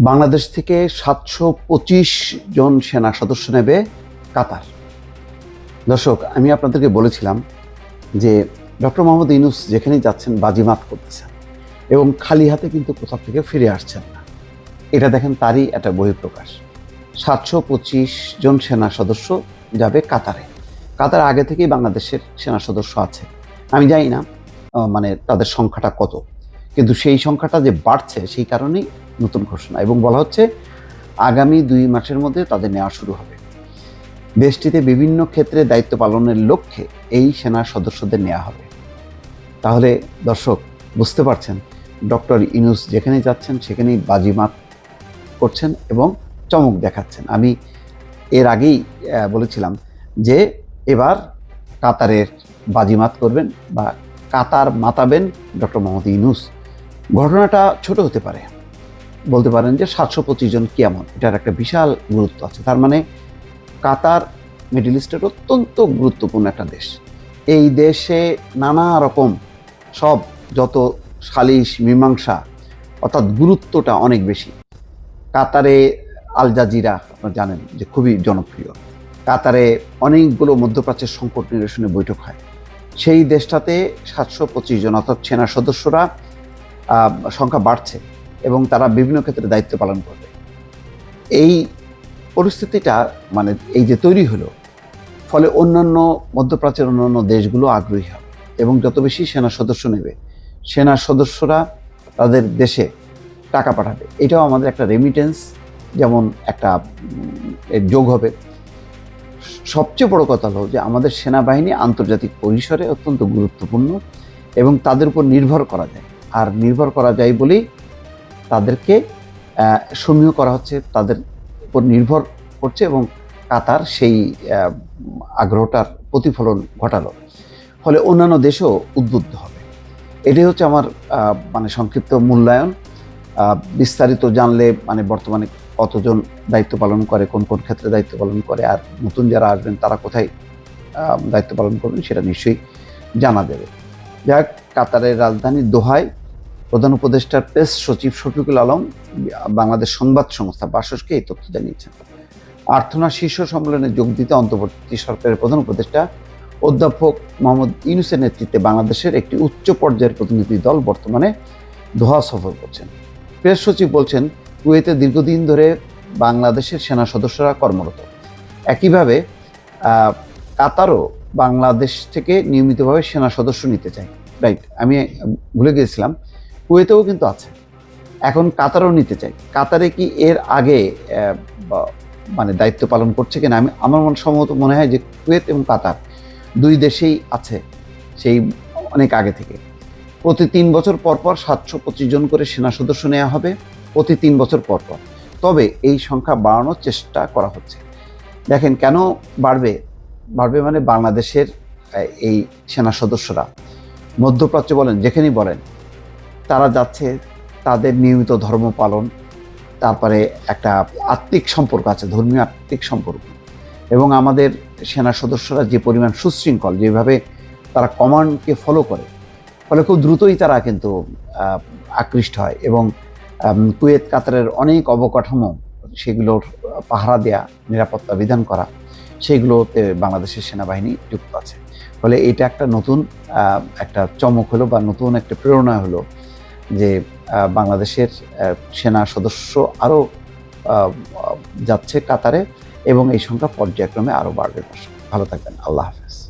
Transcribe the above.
বাংলাদেশ থেকে সাতশো পঁচিশ জন সেনা সদস্য নেবে কাতার। দর্শক, আমি আপনাদেরকে বলেছিলাম যে ডক্টর মোহাম্মদ ইনুস যেখানেই যাচ্ছেন বাজিমাত করতেছেন এবং খালি হাতে কিন্তু কোথাও থেকে ফিরে আসছেন না। এটা দেখেন তারই একটা বহিঃপ্রকাশ। সাতশো পঁচিশ জন সেনা সদস্য যাবে কাতারে। কাতার আগে থেকেই বাংলাদেশের সেনা সদস্য আছে। আমি জানি না মানে তাদের সংখ্যাটা কত। কিন্তু সেই সংখ্যাটা যে বাড়ছে সেই কারণেই নতুন ঘোষণা এবং বলা হচ্ছে আগামী দুই মাসের মধ্যে তাদের নেওয়া শুরু হবে। দেশটিতে বিভিন্ন ক্ষেত্রে দায়িত্ব পালনের লক্ষ্যে এই সেনা সদস্যদের নেওয়া হবে। তাহলে দর্শক, বুঝতে পারছেন, ডক্টর ইনুস যেখানেই যাচ্ছেন সেখানেই বাজিমাত করছেন এবং চমক দেখাচ্ছেন। আমি এর আগেই বলেছিলাম যে এবার কাতারের বাজিমাত করবেন বা কাতার মাতাবেন ডক্টর মোহাম্মদ ইনুস ঘটনাটা ছোট হতে পারে। বলতে পারেন যে সাতশো পঁচিশ জন কেমন? এটার একটা বিশাল গুরুত্ব আছে। তার মানে কাতার, মিডিল ইস্টের অত্যন্ত গুরুত্বপূর্ণ একটা দেশ। এই দেশে নানা রকম সব যত সালিশ, মীমাংসা, অর্থাৎ গুরুত্বটা অনেক বেশি। কাতারে আল জাজিরা আপনারা জানেন যে খুবই জনপ্রিয়। কাতারে অনেকগুলো মধ্যপ্রাচ্যের সংকট নিরসনে বৈঠক হয়। সেই দেশটাতে সাতশো পঁচিশ জন অর্থাৎ সেনা সদস্যরা সংখ্যা বাড়ছে। এবং তারা বিভিন্ন ক্ষেত্রে দায়িত্ব পালন করবে। এই পরিস্থিতিটা মানে এই যে তৈরি হলো, ফলে অন্যান্য মধ্যপ্রাচ্যের অন্যান্য দেশগুলো আগ্রহী হবে এবং যত বেশি সেনা সদস্য নেবে, সেনা সদস্যরা তাদের দেশে টাকা পাঠাবে। এটাও আমাদের একটা রেমিটেন্স যেমন একটা যোগ হবে। সবচেয়ে বড় কথা হলো যে আমাদের সেনাবাহিনী আন্তর্জাতিক পরিসরে অত্যন্ত গুরুত্বপূর্ণ এবং তাদের উপর নির্ভর করা যায়। আর নির্ভর করা যায় বলেই তাদেরকে সমীহ করা হচ্ছে, তাদের উপর নির্ভর করছে এবং কাতার সেই আগ্রহটার প্রতিফলন ঘটালো। ফলে অন্যান্য দেশও উদ্বুদ্ধ হবে। এটাই হচ্ছে আমার মানে সংক্ষিপ্ত মূল্যায়ন। বিস্তারিত জানলে মানে বর্তমানে কতজন দায়িত্ব পালন করে, কোন কোন ক্ষেত্রে দায়িত্ব পালন করে, আর নতুন যারা আসবেন, তারা কোথায় দায়িত্ব পালন করবেন, সেটা নিশ্চয়ই জানা যাবে। যাক, কাতারের রাজধানী দোহায় প্রধান উপদেষ্টার প্রেস সচিব শফিকুল আলম বাংলাদেশ সংবাদ সংস্থা বাসসকে এই তথ্য জানিয়েছেন। আর্থনা শীর্ষ সম্মেলনে যোগ দিতে অন্তর্বর্তী সরকারের প্রধান উপদেষ্টা অধ্যাপক মোহাম্মদ ইউনুসের নেতৃত্বে বাংলাদেশের একটি উচ্চ পর্যায়ের প্রতিনিধি দল বর্তমানে দোহা সফর করছেন। প্রেস সচিব বলছেন, কুয়েতে দীর্ঘদিন ধরে বাংলাদেশের সেনা সদস্যরা কর্মরত। একইভাবে কাতারও বাংলাদেশ থেকে নিয়মিতভাবে সেনা সদস্য নিতে চায়। রাইট, আমি ভুলে গিয়েছিলাম। কুয়েতেও কিন্তু আছে। এখন কাতারও নিতে চাই। কাতারে কি এর আগে মানে দায়িত্ব পালন করছে কিনা আমি, আমার মনে সম্ভবত মনে হয় যে কুয়েত এবং কাতার দুই দেশেই আছে সেই অনেক আগে থেকে। প্রতি তিন বছর পর পর সাতশো পঁচিশ জন করে সেনা সদস্য নেওয়া হবে প্রতি তিন বছর পর পর। তবে এই সংখ্যা বাড়ানোর চেষ্টা করা হচ্ছে। দেখেন কেন বাড়বে? বাড়বে মানে বাংলাদেশের এই সেনা সদস্যরা। মধ্যপ্রাচ্য বলেন, যেখানেই বলেন তারা যাচ্ছে তাদের নিয়মিত ধর্ম পালন, তারপরে একটা আত্মিক সম্পর্ক আছে, ধর্মীয় আত্মিক সম্পর্ক। এবং আমাদের সেনা সদস্যরা যে পরিমাণ সুশৃঙ্খল, যেভাবে তারা কমান্ডকে ফলো করে, ফলে খুব দ্রুতই তারা কিন্তু আকৃষ্ট হয়। এবং কুয়েত, কাতারের অনেক অবকাঠামো, সেগুলোর পাহারা দেয়া, নিরাপত্তা বিধান করা, সেগুলোতে বাংলাদেশের সেনাবাহিনী যুক্ত আছে। ফলে এটা একটা নতুন একটা চমক হলো বা নতুন একটা প্রেরণা হলো যে বাংলাদেশের সেনা সদস্য আরও যাচ্ছে কাতারে এবং এই সংখ্যা পর্যায়ক্রমে আরও বাড়বে। ভালো থাকবেন। আল্লাহ হাফেজ।